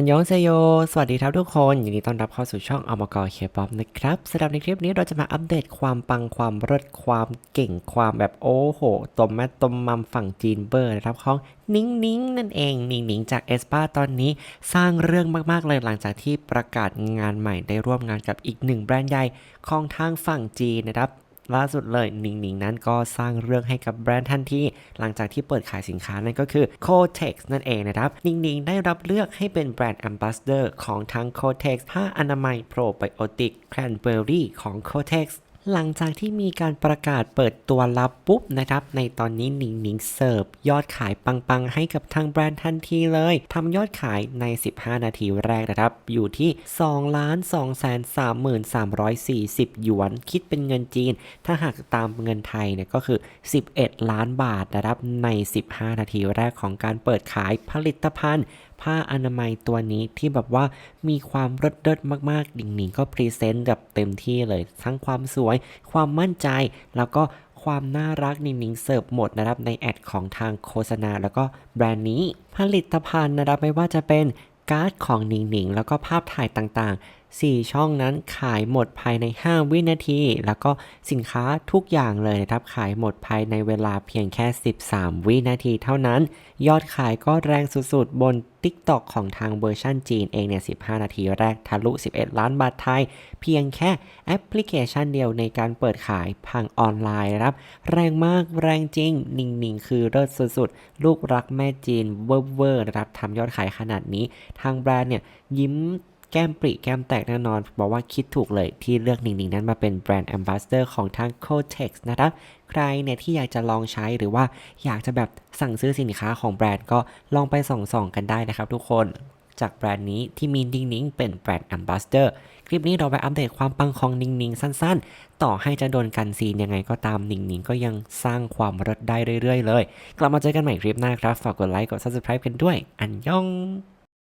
อันยองเซโย สวัสดีครับทุกคน ยินดีต้อนรับเข้าสู่ช่องอมกรเคป๊อปนะครับสำหรับในคลิปนี้เราจะมาอัปเดตความปังความรสความเก่งความแบบโอ้โหตมแม่ตมมัมฝั่งจีนเบอร์นะครับของนิ้งนิ้งนั่นเองนิ้งนิ้งจากเอสปาตอนนี้สร้างเรื่องมากๆเลยหลังจากที่ประกาศงานใหม่ได้ร่วมงานกับอีกหนึ่งแบรนด์ใหญ่ของทางฝั่งจีนนะครับ ล่าสุดเลยหนิงหนิงนั้นก็สร้างเรื่องให้กับแบรนด์ทันทีหลังจากที่เปิดขายสินค้านั่นก็คือ Cotex นั่นเองนะครับหนิงหนิงได้รับเลือกให้เป็นแบรนด์แอมบาสเดอร์ของทั้ง Cotex ผ้าอนามัยโปรไบโอติกแครนเบอร์รี่ของ Cotex หลังจากที่มีการประกาศเปิดตัวลับปุ๊บนะครับ ในตอนนี้หนิงหนิงเสิร์ฟยอดขายปังๆ ให้กับทางแบรนด์ทันทีเลย ทำยอดขายใน 15 นาทีแรกนะครับ อยู่ที่2ล้าน2แสน33,340 หยวน คิดเป็นเงินจีน ถ้าหากตามเงินไทยเนี่ยก็คือ 11 ล้านบาทนะครับ ใน 15 นาทีแรกของการเปิดขายผลิตภัณฑ์ ผ้าอนามัยตัวนี้ที่แบบว่ามีความรสเดิมากๆ ดิ่งหนิงก็พรีเซนต์แบบเต็มที่เลย ทั้งความสวย ความมั่นใจ แล้วก็ความน่ารักนิ่งๆเสิร์ฟหมดนะครับในแอดของทางโฆษณา แล้วก็แบรนด์นี้ ผลิตภัณฑ์นะครับไม่ว่าจะเป็นการ์ดของนิ่งๆแล้วก็ภาพถ่ายต่างๆ 4 ช่องนั้นขายหมดภายใน 5 วินาที แล้วก็สินค้าทุกอย่างเลยนะครับ ขายหมดภายในเวลาเพียงแค่ 13 วินาทีเท่านั้น ยอดขายก็แรงสุดๆ บน TikTok ของทางเวอร์ชันจีนเองเนี่ย 15 นาทีแรกทะลุ 11 ล้านบาทไทย เพียงแค่แอปพลิเคชันเดียวในการเปิดขายทางออนไลน์นะครับ แรงมากแรงจริง นิ่งๆ คือเลิศสุดๆ ลูกรักแม่จีนเวอร์ๆนะครับทำยอดขายขนาดนี้ ทางแบรนด์เนี่ยยิ้ม แก้มปริแก้มแตกแน่นอน บอกว่าคิดถูกเลยที่เลือกนิ่งๆนั้นมาเป็นแบรนด์ Ambassador ของทาง Cotex นะครับใครเนี่ยที่อยากจะลองใช้หรือว่าอยากจะแบบสั่งซื้อสินค้าของแบรนด์ก็ลองไปส่องๆกันได้นะครับทุกคนจากแบรนด์นี้ที่มีนิ่งนิ่งเป็นแบรนด์ Ambassador คลิปนี้เราไปอัปเดตความปังของนิ่งนิ่งสั้นๆ ต่อให้จะโดนกันซีนยังไงก็ตามนิ่งนิ่งก็ยังสร้างความรดได้เรื่อยๆเลย กลับมาเจอกันใหม่คลิปหน้าครับ ฝากกดไลค์ กด subscribe กันด้วย อันยอง